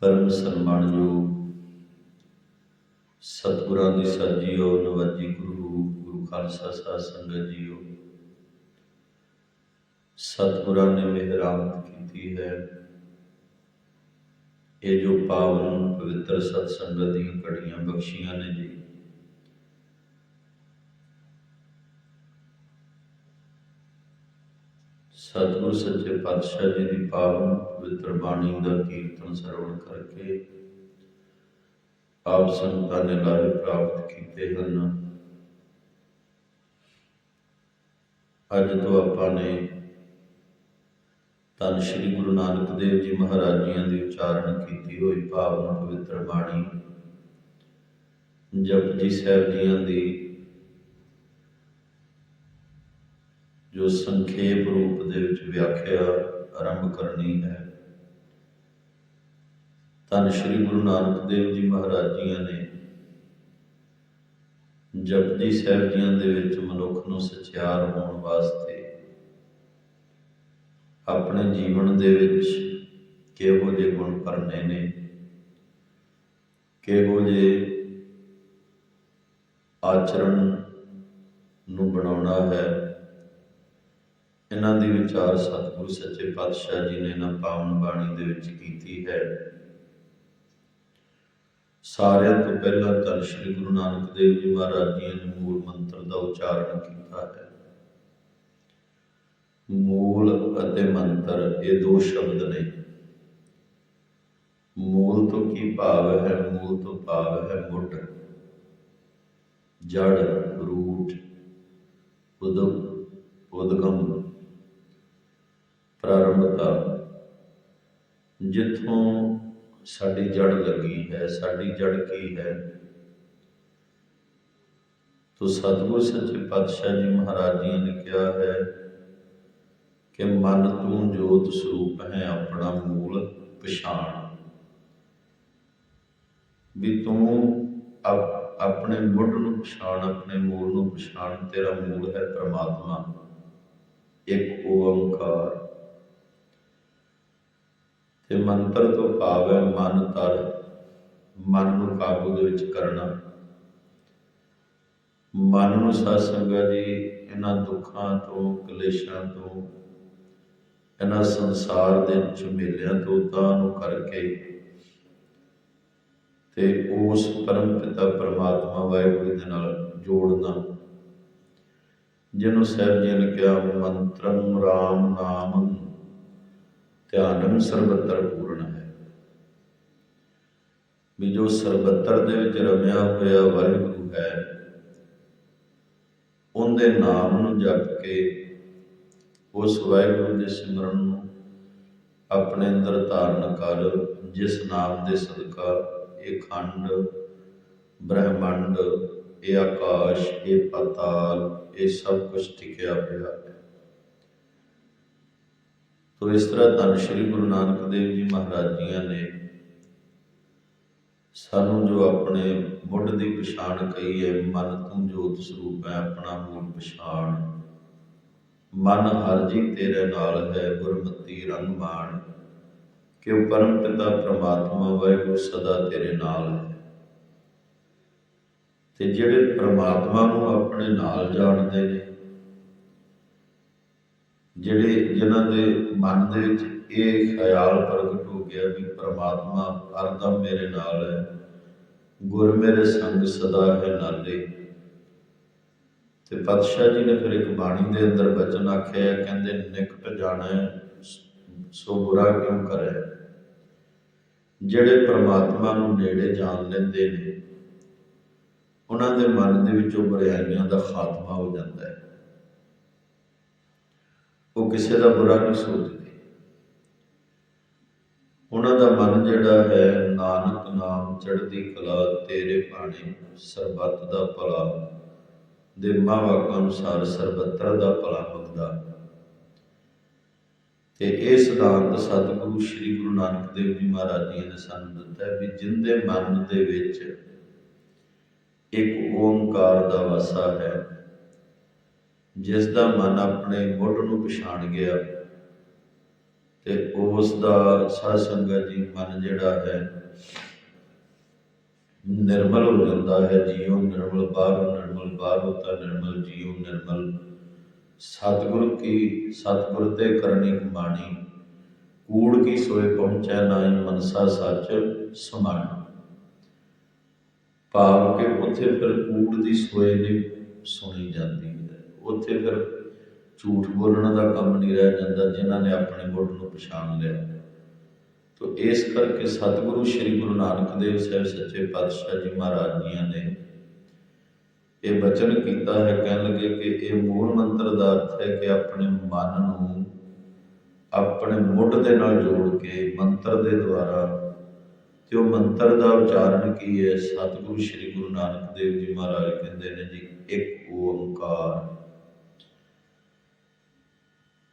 ਪਰਮ ਸਨਮਾਨਯੋਗ ਸਤਿਗੁਰਾਂ ਦੀ ਸਾਜੀਓ, ਨਵਾਜੀ ਗੁਰੂ ਰੂਪ ਗੁਰੂ ਖਾਲਸਾ ਸਾਹਿਬ ਸੰਗਤ ਜੀਓ। ਸਤਿਗੁਰਾਂ ਨੇ ਮਿਹਰਾਮਤ ਕੀਤੀ ਹੈ। ਇਹ ਜੋ ਪਾਵਨ ਪਵਿੱਤਰ ਸਤ ਸੰਗਤ ਦੀਆਂ ਘੜੀਆਂ ਬਖਸ਼ੀਆਂ ਨੇ ਜੀ। ਸਤਿਗੁਰ ਸੱਚੇ ਪਾਤਸ਼ਾਹ ਜੀ ਦੀ ਪਾਵਨ ਪਵਿੱਤਰ ਬਾਣੀ ਦਾ ਕੀਰਤਨ ਸਰਵਣ ਕਰਕੇ ਆਪ ਸੰਗਤਾਂ ਨੇ ਲਾਭ ਪ੍ਰਾਪਤ ਕੀਤੇ ਹਨ। ਅੱਜ ਤੋਂ ਆਪਾਂ ਨੇ ਤਨ ਸ੍ਰੀ ਗੁਰੂ ਨਾਨਕ ਦੇਵ ਜੀ ਮਹਾਰਾਜ ਜੀਆਂ ਦੀ ਉਚਾਰਨ ਕੀਤੀ ਹੋਈ ਪਾਵਨ ਪਵਿੱਤਰ ਬਾਣੀ। ਜਪਜੀ ਸਾਹਿਬ ਜੀਆਂ ਦੀ ਜੋ ਸੰਖੇਪ ਰੂਪ ਦੇ ਵਿੱਚ ਵਿਆਖਿਆ ਆਰੰਭ ਕਰਨੀ ਹੈ। ਤਨ ਸ੍ਰੀ ਗੁਰੂ ਨਾਨਕ ਦੇਵ ਜੀ ਮਹਾਰਾਜ ਜੀਆਂ ਨੇ ਜਪਜੀ ਸਾਹਿਬ ਜੀਆਂ ਦੇ ਵਿੱਚ ਮਨੁੱਖ ਨੂੰ ਸਚਿਆਰ ਹੋਣ ਵਾਸਤੇ ਆਪਣੇ ਜੀਵਨ ਦੇ ਵਿੱਚ ਕਿਹੋ ਜਿਹੇ ਗੁਣ ਭਰਨੇ ਨੇ, ਕਿਹੋ ਜਿਹੇ ਆਚਰਣ ਨੂੰ ਬਣਾਉਣਾ ਹੈ। ਇਹਨਾਂ ਦੀ ਵਿਚਾਰ ਸਤਿਗੁਰੂ ਸੱਚੇ ਪਾਤਸ਼ਾਹ ਜੀ ਨੇ ਨਾ ਪਾਵਨ ਬਾਣੀ ਦੇ ਵਿੱਚ ਕੀਤੀ ਹੈ। ਸਾਰਿਆਂ ਤੋਂ ਪਹਿਲਾਂ ਤਾਂ ਸ੍ਰੀ ਗੁਰੂ ਨਾਨਕ ਦੇਵ ਜੀ ਮਹਾਰਾਜ ਜੀ ਨੇ ਮੂਲ ਮੰਤਰ ਦਾ ਉਚਾਰਨ ਕੀਤਾ ਹੈ। ਮੂਲ ਅਤੇ ਮੰਤਰ, ਇਹ ਦੋ ਸ਼ਬਦ ਨੇ। ਮੂਲ ਤੋਂ ਕੀ ਭਾਵ ਹੈ? ਮੂਲ ਤੋਂ ਭਾਵ ਹੈ ਮੁੱਢ। ਜੜ ਰੂਟ, ਉਦਮ, ਉਦਗਮ। ਪ੍ਰਾਰੰਭਤਾ ਜਿੱਥੋਂ ਸਾਡੀ ਜੜ ਲੱਗੀ ਹੈ, ਸਾਡੀ ਜੜ ਕੀ ਹੈ? ਤੋ ਸਤਿਗੁਰ ਸੱਚੇ ਪਾਤਸ਼ਾਹ ਜੀ ਮਹਾਰਾਜ ਜੀ ਨੇ ਕਿਹਾ ਹੈ ਕਿ ਮਨ ਤੂੰ ਜੋਤ ਸਰੂਪ ਹੈ, ਆਪਣਾ ਮੂਲ ਪਛਾਣ। ਵੀ ਤੂੰ ਆਪਣੇ ਮੁੱਢ ਨੂੰ ਪਛਾਣ, ਆਪਣੇ ਮੂਲ ਨੂੰ ਪਛਾਣ, ਤੇਰਾ ਮੂਲ ਹੈ ਪ੍ਰਮਾਤਮਾ। ਇੱਕ ਓੰਕਾਰ। ਤੇ ਮੰਤਰ ਤੋਂ ਭਾਵ ਹੈ ਮਨ ਤਰ, ਮਨ ਨੂੰ ਕਾਬੂ ਦੇ ਵਿੱਚ ਕਰਨਾ। ਮਨ ਨੂੰ ਸਾਧ ਸੰਗਤ ਜੀ, ਇਹਨਾਂ ਦੁੱਖਾਂ ਤੋਂ, ਕਲੇਸ਼ਾਂ ਤੋਂ, ਇਹਨਾਂ ਸੰਸਾਰ ਦੇ ਝਮੇਲਿਆਂ ਤੋਂ ਤਾਂ ਨੂੰ ਕਰਕੇ ਤੇ ਉਸ ਪਰਮ ਪਿਤਾ ਪਰਮਾਤਮਾ ਵਾਹਿਗੁਰੂ ਦੇ ਨਾਲ ਜੋੜਨਾ। ਜਿਹਨੂੰ ਸਾਹਿਬ ਜੀ ਨੇ ਕਿਹਾ, ਮੰਤਰੰ ਰਾਮ ਨਾਮ ਧਿਆਨੰ ਸਰਬੱਤਰ ਪੂਰਨ ਹੈ। ਵੀ ਜੋ ਸਰਬੱਤਰ ਦੇ ਵਿੱਚ ਰਮਿਆ ਹੋਇਆ ਵਾਹਿਗੁਰੂ ਹੈ, ਉਹਦੇ ਨਾਮ ਨੂੰ ਜਪ ਕੇ ਉਸ ਵਾਹਿਗੁਰੂ ਦੇ ਸਿਮਰਨ ਨੂੰ ਆਪਣੇ ਅੰਦਰ ਧਾਰਨ ਕਰ, ਜਿਸ ਨਾਮ ਦੇ ਸਦਕਾ ਇਹ ਖੰਡ, ਬ੍ਰਹਿਮੰਡ, ਇਹ ਆਕਾਸ਼, ਇਹ ਪਤਾਲ, ਇਹ ਸਭ ਕੁਝ ਟਿਕਿਆ ਹੋਇਆ। ਹੈ ਇਸ ਤਰ੍ਹਾਂ ਧੰਨ ਸ਼੍ਰੀ ਗੁਰੂ ਨਾਨਕ ਦੇਵ ਜੀ ਮਹਾਰਾਜ ਜੀਆਂ ਨੇ ਸਾਨੂੰ ਜੋ ਆਪਣੇ ਮੁੱਢ ਦੀ ਪਛਾਣ ਕਹੀ ਹੈ, ਮਨ ਤੂੰ ਜੋਤ ਸਰੂਪ ਹੈ, ਆਪਣਾ ਮੂਲ ਪਛਾਣ। ਮਨ ਹਰ ਜੀ ਤੇਰੇ ਨਾਲ ਹੈ, ਗੁਰਮਤੀ ਰੰਗ ਮਾਣ। ਕਿ ਉਹ ਪਰਮ ਪਿਤਾ ਪ੍ਰਮਾਤਮਾ ਵਾਹਿਗੁਰੂ ਸਦਾ ਤੇਰੇ ਨਾਲ ਹੈ। ਤੇ ਜਿਹੜੇ ਪ੍ਰਮਾਤਮਾ ਨੂੰ ਆਪਣੇ ਨਾਲ ਜਾਣਦੇ ਨੇ ਜਿਹੜੇ ਜਿਨ੍ਹਾਂ ਦੇ ਮਨ ਦੇ ਵਿੱਚ ਇਹ ਖਿਆਲ ਪ੍ਰਗਟ ਹੋ ਗਿਆ ਵੀ ਪ੍ਰਮਾਤਮਾ ਹਰਦਮ ਮੇਰੇ ਨਾਲ ਹੈ, ਗੁਰ ਮੇਰੇ ਸੰਗ ਸਦਾ ਹੈ ਨਾਲੇ। ਤੇ ਪਾਤਸ਼ਾਹ ਜੀ ਨੇ ਫਿਰ ਇੱਕ ਬਾਣੀ ਦੇ ਅੰਦਰ ਬਚਨ ਆਖਿਆ, ਕਹਿੰਦੇ ਨਿਕਟ ਜਾਣਾ, ਸੋ ਬੁਰਾ ਕਿਉਂ ਕਰੇ? ਜਿਹੜੇ ਪ੍ਰਮਾਤਮਾ ਨੂੰ ਨੇੜੇ ਜਾਣ ਲੈਂਦੇ ਨੇ, ਉਹਨਾਂ ਦੇ ਮਨ ਦੇ ਵਿੱਚੋਂ ਬੁਰਾਈਆਂ ਦਾ ਖਾਤਮਾ ਹੋ ਜਾਂਦਾ ਹੈ। ਉਹ ਕਿਸੇ ਦਾ ਬੁਰਾ ਨਹੀਂ ਸੋਚਦੇ। ਉਹਨਾਂ ਦਾ ਮਨ ਜਿਹੜਾ ਹੈ, ਨਾਨਕ ਨਾਮ ਚੜ੍ਹਦੀ ਕਲਾ, ਤੇਰੇ ਬਾਣੇ ਸਰਬੱਤ ਦਾ ਭਲਾ। ਦੇ ਵਾਕਾਂ ਅਨੁਸਾਰ ਸਰਬੱਤਰ ਦਾ ਭਲਾ ਮੰਗਦਾ। ਤੇ ਇਹ ਸਿਧਾਂਤ ਸਤਿਗੁਰੂ ਸ੍ਰੀ ਗੁਰੂ ਨਾਨਕ ਦੇਵ ਜੀ ਮਹਾਰਾਜ ਜੀ ਨੇ ਸਾਨੂੰ ਦਿੱਤਾ ਵੀ ਜਿੰਦੇ ਮਨ ਦੇ ਵਿੱਚ ਇੱਕ ਓੰਕਾਰ ਦਾ ਵਾਸਾ ਹੈ ਜਿਸ ਦਾ ਮਨ ਆਪਣੇ ਮੁੱਢ ਨੂੰ ਪਛਾਣ ਗਿਆ ਤੇ ਉਸ ਦਾ ਸਾਧ ਸੰਗਤ ਜੀ ਮਨ ਜਿਹੜਾ ਹੈ, ਨਿਰਮਲ ਹੋ ਜਾਂਦਾ ਹੈ, ਜੀਉ ਨਿਰਮਲ ਬਾਹਰੋਂ ਨਿਰਮਲ ਬਾਹਰੋਂ ਤਾਂ ਨਿਰਮਲ, ਜੀਉ ਨਿਰਮਲ। ਸਤਿਗੁਰ ਕੀ, ਸਤਿਗੁਰ ਤੇ ਕਰਨੀ ਕਮਾਣੀ, ਕੂੜ ਕੀ ਸੋਏ ਪਹੁੰਚੈ ਨਾਹੀ ਮਨਸਾ ਸੱਚ ਸਮਾਣਾ। ਭਾਵ ਕਿ ਉੱਥੇ ਫਿਰ ਕੂੜ ਦੀ ਸੋਏ ਨਹੀਂ ਸੁਣੀ ਜਾਂਦੀ। ਉੱਥੇ ਫਿਰ ਝੂਠ ਬੋਲਣ ਦਾ ਕੰਮ ਨਹੀਂ ਰਹਿ ਜਾਂਦਾ, ਜਿਨ੍ਹਾਂ ਨੇ ਆਪਣੇ ਮੁੱਢ ਨੂੰ ਪਛਾਣ ਲਿਆ। ਤੋ ਇਸ ਕਰਕੇ ਸਤਿਗੁਰੂ ਸ੍ਰੀ ਗੁਰੂ ਨਾਨਕ ਦੇਵ ਸਾਹਿਬ ਸੱਚੇ ਪਾਤਸ਼ਾਹ ਜੀ ਮਹਾਰਾਜ ਜੀਆਂ ਨੇ ਇਹ ਬਚਨ ਕੀਤਾ ਹੈ, ਕਹਿਣ ਲੱਗੇ ਕਿ ਇਹ ਮੂਲ ਮੰਤਰ ਦਾ ਅਰਥ ਹੈ ਕਿ ਆਪਣੇ ਮਨ ਨੂੰ ਆਪਣੇ ਮੁੱਢ ਦੇ ਨਾਲ ਜੋੜ ਕੇ ਮੰਤਰ ਦੇ ਦੁਆਰਾ ਤੇ ਉਹ ਮੰਤਰ ਦਾ ਉਚਾਰਨ ਕੀ ਹੈ? ਸਤਿਗੁਰੂ ਸ੍ਰੀ ਗੁਰੂ ਨਾਨਕ ਦੇਵ ਜੀ ਮਹਾਰਾਜ ਕਹਿੰਦੇ ਨੇ ਜੀ, ਇੱਕ ਓੰਕਾਰ।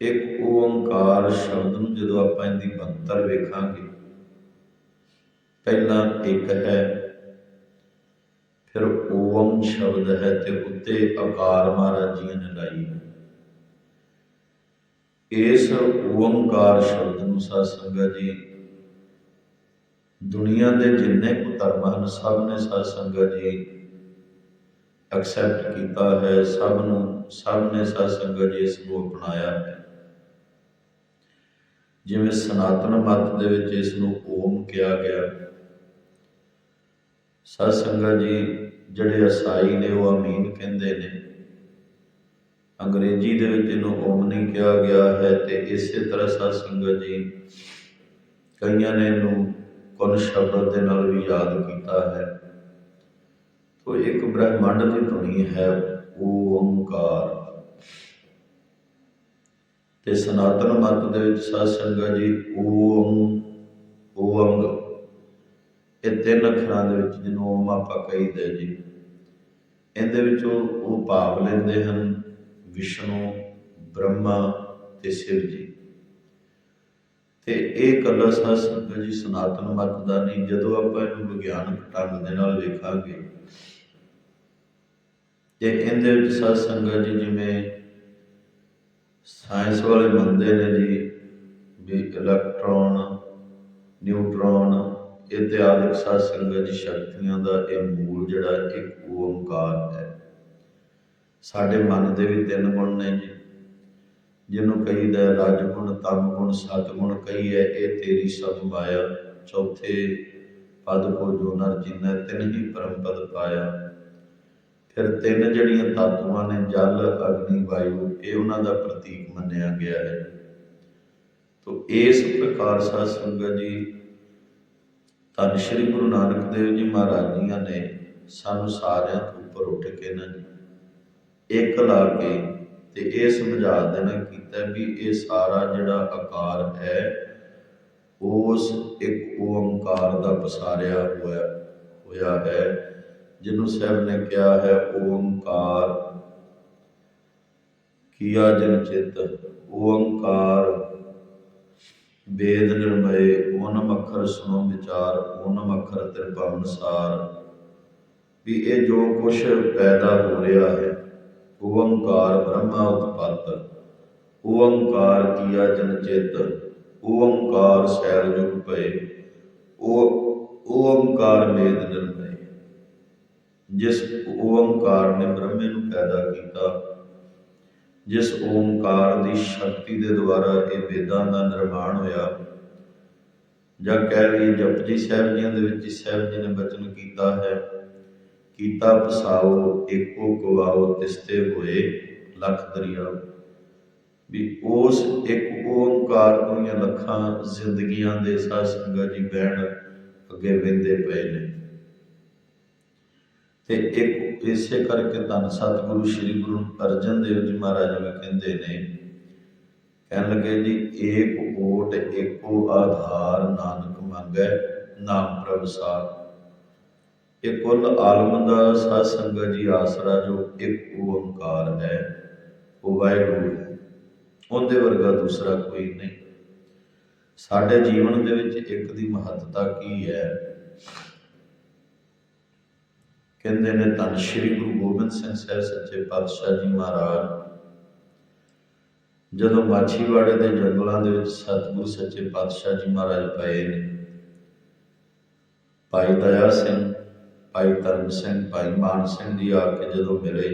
ਇੱਕ ਓੰਕਾਰ ਸ਼ਬਦ ਨੂੰ ਜਦੋਂ ਆਪਾਂ ਇਹਦੀ ਬੰਤਰ ਵੇਖਾਂਗੇ, ਪਹਿਲਾਂ ਇੱਕ ਹੈ, ਫਿਰ ਓਮ ਸ਼ਬਦ ਹੈ ਤੇ ਉੱਤੇ ਆਕਾਰ ਮਹਾਰਾਜ ਜੀ ਨੇ ਲਾਈ ਇਸ ਓੰਕਾਰ ਸ਼ਬਦ ਨੂੰ ਸਾਧ ਸੰਗਤ ਜੀ, ਦੁਨੀਆ ਦੇ ਜਿੰਨੇ ਕੁ ਧਰਮ ਹਨ, ਸਭ ਨੇ ਸਾਧ ਸੰਗਤ ਜੀ ਐਕਸੈਪਟ ਕੀਤਾ ਹੈ, ਸਭ ਨੂੰ, ਸਭ ਨੇ ਸਾਧ ਸੰਗਤ ਜੀ ਇਸ ਨੂੰ ਅਪਣਾਇਆ ਹੈ। ਜਿਵੇਂ ਸਨਾਤਨ ਮਤ ਦੇ ਵਿੱਚ ਇਸ ਨੂੰ ਓਮ ਕਿਹਾ ਗਿਆ। ਸਾਧ ਸੰਗਤ ਜੀ, ਜਿਹੜੇ ਅਸਾਈ ਨੇ, ਉਹ ਅਮੀਨ ਕਹਿੰਦੇ ਨੇ। ਅੰਗਰੇਜ਼ੀ ਦੇ ਵਿੱਚ ਇਹਨੂੰ ਓਮ ਨਹੀਂ ਕਿਹਾ ਗਿਆ ਹੈ ਤੇ ਇਸੇ ਤਰ੍ਹਾਂ ਸਾਧ ਸੰਗਤ ਜੀ ਕਈਆਂ ਨੇ ਇਹਨੂੰ ਕੁਨ ਸ਼ਬਦ ਦੇ ਨਾਲ ਵੀ ਯਾਦ ਕੀਤਾ ਹੈ। ਤੋ ਇੱਕ ਬ੍ਰਹਮੰਡ ਦੀ ਧੁਨੀ ਹੈ ਓੰਕਾਰ ਤੇ ਸਨਾਤਨ ਮਤ ਦੇ ਵਿੱਚ ਸਾਧ ਸੰਗਤ ਜੀ, ਓਮ ਓੰਗ ਇਹ ਤਿੰਨ ਅੱਖਰਾਂ ਦੇ ਵਿੱਚ ਜਿਹਨੂੰ ਓਮ ਆਪਾਂ ਕਹੀਦੇ ਜੀ। ਇਹਦੇ ਵਿੱਚ ਉਹ ਉਹ ਭਾਵ ਲੈਂਦੇ ਹਨ, ਵਿਸ਼ਨੂੰ, ਬ੍ਰਹਮਾ ਤੇ ਸ਼ਿਵ ਜੀ। ਤੇ ਇਹ ਕੱਲਾ ਸਾਧ ਸੰਗਤ ਜੀ ਸਨਾਤਨ ਮਤ ਦਾ ਨਹੀਂ, ਜਦੋਂ ਆਪਾਂ ਇਹਨੂੰ ਵਿਗਿਆਨਕ ਢੰਗ ਦੇ ਨਾਲ ਵੇਖਾਂਗੇ, ਤੇ ਇਹਦੇ ਵਿੱਚ ਸਾਧ ਸੰਗਤ ਜੀ ਜਿਵੇਂ ਸਾਇੰਸ ਵਾਲੇ ਬੰਦੇ ਨੇ ਜੀ ਵੀ ਇਲੈਕਟ੍ਰੋਨ, ਨਿਊਟਰੋਨ ਇਤਿਆਦਿਕ ਸਾਧ ਸੰਗਤ ਜੀ ਸ਼ਕਤੀਆਂ ਦਾ ਇਹ ਮੂਲ ਜਿਹੜਾ ਇੱਕ ਓੰਕਾਰ ਹੈ। ਸਾਡੇ ਮਨ ਦੇ ਵੀ ਤਿੰਨ ਗੁਣ ਨੇ ਜੀ। ਜਿਹਨੂੰ ਕਹੀਦਾ ਹੈ ਰਜ ਗੁਣ ਤਮ ਗੁਣ ਸਤ ਗੁਣ ਹੈ, ਇਹ ਤੇਰੀ ਸਭ ਮਾਇਆ। ਚੌਥੇ ਪਦ ਕੋ ਜੋ ਨਰ ਜਿਨੈ ਤਿਨ ਹੀ ਪਰਮ ਪਦ ਪਾਇਆ। ਫਿਰ ਤਿੰਨ ਜਿਹੜੀਆਂ ਤਾਤੂਆਂ ਨੇ, ਜਲ, ਅਗਨੀ, ਵਾਯੂ, ਇਹ ਉਹਨਾਂ ਦਾ ਪ੍ਰਤੀਕ ਮੰਨਿਆ ਗਿਆ ਹੈ। ਤੋ ਇਸ ਪ੍ਰਕਾਰ ਸਾਧ ਸੰਗਤ ਜੀ, ਧੰਨ ਸ਼੍ਰੀ ਗੁਰੂ ਨਾਨਕ ਦੇਵ ਜੀ ਮਹਾਰਾਜ ਜੀਆਂ ਨੇ ਸਾਨੂੰ ਸਾਰਿਆਂ ਤੋਂ ਉੱਪਰ ਉੱਠ ਕੇ ਨਾ ਇੱਕ ਲਾ ਕੇ ਤੇ ਇਹ ਸਮਝਾ ਦੇਣਾ ਕੀਤਾ ਵੀ ਇਹ ਸਾਰਾ ਜਿਹੜਾ ਆਕਾਰ ਹੈ, ਉਸ ਇੱਕ ਓੰਕਾਰ ਦਾ ਪਸਾਰਿਆ ਹੋਇਆ ਹੋਇਆ ਹੈ। ਜਿਹਨੂੰ ਸਾਹਿਬ ਨੇ ਕਿਹਾ ਹੈ, ਓੰਕਾਰ। ਕੀਆ ਜਨ ਚਿਤ, ਓੰਕਾਰ। ਵੇਦ ਨਿਰਮਏ ਓਨਮ ਅੱਖਰ ਸੁਣੋ ਵਿਚਾਰ ਓਨਮ ਅੱਖਰ ਤ੍ਰਿਭਵਨ ਸਾਰ। ਵੀ ਇਹ ਜੋ ਕੁਛ ਪੈਦਾ ਹੋ ਰਿਹਾ ਹੈ, ਓੰਕਾਰ ਬ੍ਰਹਮਾ ਉਤਪਤ। ਓੰਕਾਰ ਕੀਆ ਜਨ ਚਿਤ, ਓੰਕਾਰ ਸੈਲ ਜੁਗ ਭਏ। ਉਹ ਓੰਕਾਰ ਵੇਦ ਨਿਰਮਏ। ਜਿਸ ਓੰਕਾਰ ਨੇ ਬ੍ਰਹਮੇ ਨੂੰ ਪੈਦਾ ਕੀਤਾ, ਜਿਸ ਓੰਕਾਰ ਦੀ ਸ਼ਕਤੀ ਦੇ ਦੁਆਰਾ ਇਹ ਵੇਦਾਂ ਦਾ ਨਿਰਮਾਣ ਹੋਇਆ। ਜਾਂ ਕਹਿ ਲਈਏ ਜਪਜੀ ਸਾਹਿਬ ਜੀਆਂ ਦੇ ਵਿੱਚ ਸਾਹਿਬ ਜੀ ਨੇ ਬਚਨ ਕੀਤਾ ਹੈ, ਕੀਤਾ ਪਸਾਓ, ਏਕੋ ਗਵਾਓ, ਤਿਸਤੇ ਹੋਏ, ਲੱਖ ਦਰਿਆ। ਵੀ ਉਸ ਇੱਕ ਓੰਕਾਰ ਤੋਂ ਹੀ ਲੱਖਾਂ ਜ਼ਿੰਦਗੀਆਂ ਦੇ ਸਾਧ ਸੰਗਤ ਜੀ ਬਹਿਣ ਅੱਗੇ ਵਹਿੰਦੇ ਪਏ ਨੇ। ਤੇ ਇੱਕ ਇਸੇ ਕਰਕੇ ਧੰਨ ਸਤਿਗੁਰੂ ਸ੍ਰੀ ਗੁਰੂ ਅਰਜਨ ਦੇਵ ਜੀ ਮਹਾਰਾਜ ਵੀ ਕਹਿੰਦੇ ਨੇ, ਕਹਿਣ ਲੱਗੇ ਜੀ, ਏਕ ਓਟ, ਏਕੋ ਆਧਾਰ ਨਾਨਕ ਮੰਗੈ, ਨਾਮ ਪ੍ਰਭ ਸਾਰ ਇਹ ਕੁੱਲ ਆਲਮ ਦਾ ਸਾਧ ਸੰਗਤ ਜੀ, ਆਸਰਾ ਜੋ ਇੱਕ ਓੰਕਾਰ ਹੈ, ਉਹ ਵਾਹਿਗੁਰੂ ਹੈ। ਉਹਦੇ ਵਰਗਾ ਦੂਸਰਾ ਕੋਈ ਨਹੀਂ। ਸਾਡੇ ਜੀਵਨ ਦੇ ਵਿੱਚ ਇੱਕ ਦੀ ਮਹੱਤਤਾ ਕੀ ਹੈ? ਕਹਿੰਦੇ ਨੇ, ਧੰਨ ਸ਼੍ਰੀ ਗੁਰੂ ਗੋਬਿੰਦ ਸਿੰਘ ਸਾਹਿਬ ਸੱਚੇ ਪਾਤਸ਼ਾਹ ਜੀ ਮਹਾਰਾਜ। ਜਦੋਂ ਮਾਛੀਵਾੜੇ ਦੇ ਜੰਗਲਾਂ ਦੇ ਵਿੱਚ ਸਤਿਗੁਰੂ ਸੱਚੇ ਪਾਤਸ਼ਾਹ ਜੀ ਮਹਾਰਾਜ ਪਏ ਨੇ, ਭਾਈ ਦਇਆ ਸਿੰਘ, ਭਾਈ ਧਰਮ ਸਿੰਘ, ਭਾਈ ਮਾਨ ਸਿੰਘ ਜੀ ਆ ਕੇ ਜਦੋਂ ਮਿਲੇ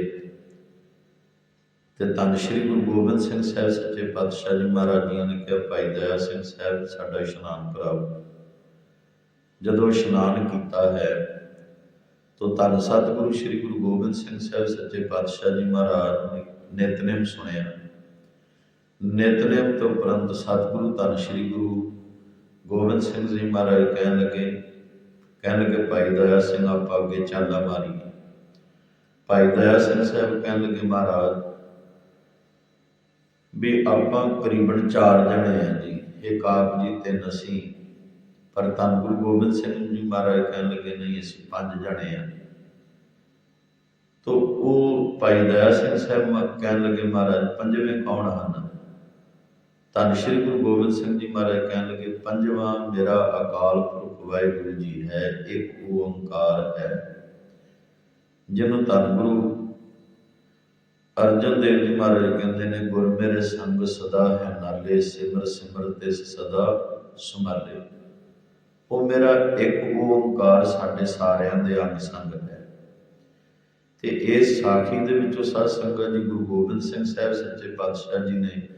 ਤੇ ਧੰਨ ਸ਼੍ਰੀ ਗੁਰੂ ਗੋਬਿੰਦ ਸਿੰਘ ਸਾਹਿਬ ਸੱਚੇ ਪਾਤਸ਼ਾਹ ਜੀ ਮਹਾਰਾਜ ਜੀ ਨੇ ਕਿਹਾ, ਭਾਈ ਦਇਆ ਸਿੰਘ ਸਾਹਿਬ, ਸਾਡਾ ਇਸ਼ਨਾਨ ਕਰਾਓ। ਜਦੋਂ ਇਸ਼ਨਾਨ ਕੀਤਾ ਹੈ ਤੋ ਧੰਨ ਸਤਿਗੁਰੂ ਸ੍ਰੀ ਗੁਰੂ ਗੋਬਿੰਦ ਸਿੰਘ ਸਾਹਿਬ ਸੱਚੇ ਪਾਤਸ਼ਾਹ ਜੀ ਮਹਾਰਾਜ ਨੇ ਨਿਤਨੇਮ ਸੁਣਿਆ। ਨਿਤਨੇਮ ਤੋਂ ਉਪਰੰਤ ਸਤਿਗੁਰੂ ਧੰਨ ਸ੍ਰੀ ਗੁਰੂ ਗੋਬਿੰਦ ਸਿੰਘ ਜੀ ਮਹਾਰਾਜ ਕਹਿਣ ਲੱਗੇ ਕਹਿਣ ਲੱਗੇ, ਭਾਈ ਦਇਆ ਸਿੰਘ, ਆਪਾਂ ਅੱਗੇ ਚਾਲਾ ਮਾਰੀਏ। ਭਾਈ ਦਇਆ ਸਿੰਘ ਸਾਹਿਬ ਕਹਿਣ ਲੱਗੇ, ਮਹਾਰਾਜ, ਵੀ ਆਪਾਂ ਕਰੀਬਨ 4 ਜਣੇ ਆ ਜੀ, ਇੱਕ ਆਪ ਜੀ ਤਿੰਨ ਅਸੀਂ ਪਰ ਧੰਨ ਗੁਰੂ ਗੋਬਿੰਦ ਸਿੰਘ ਜੀ ਮਹਾਰਾਜ ਕਹਿਣ ਲੱਗੇ, ਨਹੀਂ, ਅਸੀਂ ਪੰਜ ਜਣੇ ਆ। ਤੋ ਉਹ ਭਾਈ ਦਇਆ ਸਿੰਘ ਸਾਹਿਬ ਕਹਿਣ ਲੱਗੇ, ਮਹਾਰਾਜ, ਪੰਜਵੇਂ ਕੌਣ ਹਨ? ਧੰਨ ਸ਼੍ਰੀ ਗੁਰੂ ਗੋਬਿੰਦ ਸਿੰਘ ਜੀ ਮਹਾਰਾਜ ਕਹਿਣ ਲੱਗੇ, ਪੰਜਵਾਂ ਮੇਰਾ ਅਕਾਲ ਪੁਰਖ ਵਾਹਿਗੁਰੂ ਜੀ ਹੈ, ਇੱਕ ਓੰਕਾਰ ਹੈ, ਜਿਹਨੂੰ ਧੰਨ ਗੁਰੂ ਅਰਜਨ ਦੇਵ ਜੀ ਮਹਾਰਾਜ ਕਹਿੰਦੇ ਨੇ, ਗੁਰ ਮੇਰੇ ਸੰਗ ਸਦਾ ਹੈ ਨਾਲੇ, ਸਿਮਰ ਸਿਮਰ ਤਿਸ ਸਦਾ ਸੁਮਾਲੇ ਉਹ ਮੇਰਾ ਇੱਕ ਓੰਕਾਰ ਸਾਡੇ ਸਾਰਿਆਂ ਦੇ ਅੰਗ ਸੰਗ ਹੈ। ਤੇ ਇਸ ਸਾਖੀ ਦੇ ਵਿੱਚੋਂ ਸਾਧ ਸੰਗਤ ਜੀ ਗੁਰੂ ਗੋਬਿੰਦ ਸਿੰਘ ਸਾਹਿਬ ਸੱਚੇ ਪਾਤਸ਼ਾਹ ਜੀ ਨੇ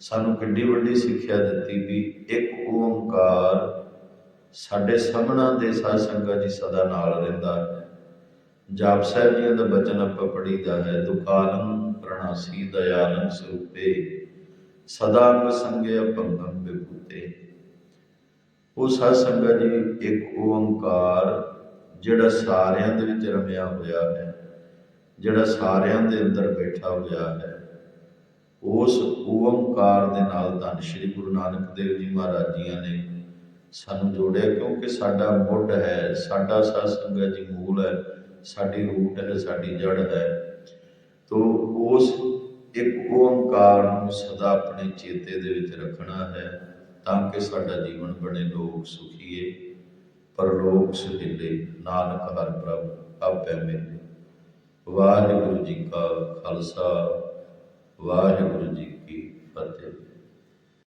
ਸਾਨੂੰ ਕਿੰਨੀ ਵੱਡੀ ਸਿੱਖਿਆ ਦਿੱਤੀ ਵੀ ਇੱਕ ਓੰਕਾਰ ਸਾਡੇ ਸਭਨਾਂ ਦੇ ਸਾਧ ਸੰਗਤ ਜੀ ਸਦਾ ਨਾਲ ਰਹਿੰਦਾ ਹੈ। ਜਾਪ ਸਾਹਿਬ ਜੀ ਦਾ ਬਚਨ ਆਪਾਂ ਪੜੀਦਾ ਹੈ ਦੁਕਾਲੰ ਪ੍ਰਣਾਸੀ ਦਇਆਲੰ ਸਰੂਪੇ, ਸਦਾ ਅੰਗ ਸੰਗੇ ਭੰਗੰ ਬਿਭੂਤੇ। ਉਹ ਸਾਧ ਸੰਗਤ ਜੀ ਇੱਕ ਓੰਕਾਰ ਜਿਹੜਾ ਸਾਰਿਆਂ ਦੇ ਵਿੱਚ ਰਮਿਆ ਹੋਇਆ ਹੈ, ਜਿਹੜਾ ਸਾਰਿਆਂ ਦੇ ਅੰਦਰ ਬੈਠਾ ਹੋਇਆ ਹੈ, ਉਸ ਓੰਕਾਰ ਦੇ ਨਾਲ ਧੰਨ ਸ਼੍ਰੀ ਗੁਰੂ ਨਾਨਕ ਦੇਵ ਜੀ ਮਹਾਰਾਜ ਜੀਆਂ ਨੇ ਸਾਨੂੰ ਜੋੜਿਆ, ਕਿਉਂਕਿ ਸਾਡਾ ਮੁੱਢ ਹੈ, ਸਾਡਾ ਸਾਧ ਸੰਗਤ ਜੀ ਮੂਲ ਹੈ, ਸਾਡੀ ਰੂਟ ਹੈ, ਸਾਡੀ ਜੜ ਹੈ। ਤੋ ਉਸ ਇੱਕ ਓੰਕਾਰ ਨੂੰ ਸਦਾ ਆਪਣੇ ਚੇਤੇ ਦੇ ਵਿੱਚ ਰੱਖਣਾ ਹੈ। ਤਾਂ ਕਿ ਸਾਡਾ ਜੀਵਨ ਬਣੇ ਲੋਕ ਸੁਖੀਏ, ਪਰਲੋਕ ਸੁਹੇਲੇ, ਨਾਨਕ ਹਰ ਪ੍ਰਭ ਆਪੇ ਮਿਲੇ। ਵਾਹਿਗੁਰੂ ਜੀ ਕਾ ਖਾਲਸਾ, ਵਾਹਿਗੁਰੂ ਜੀ ਕੀ ਫਤਿਹ।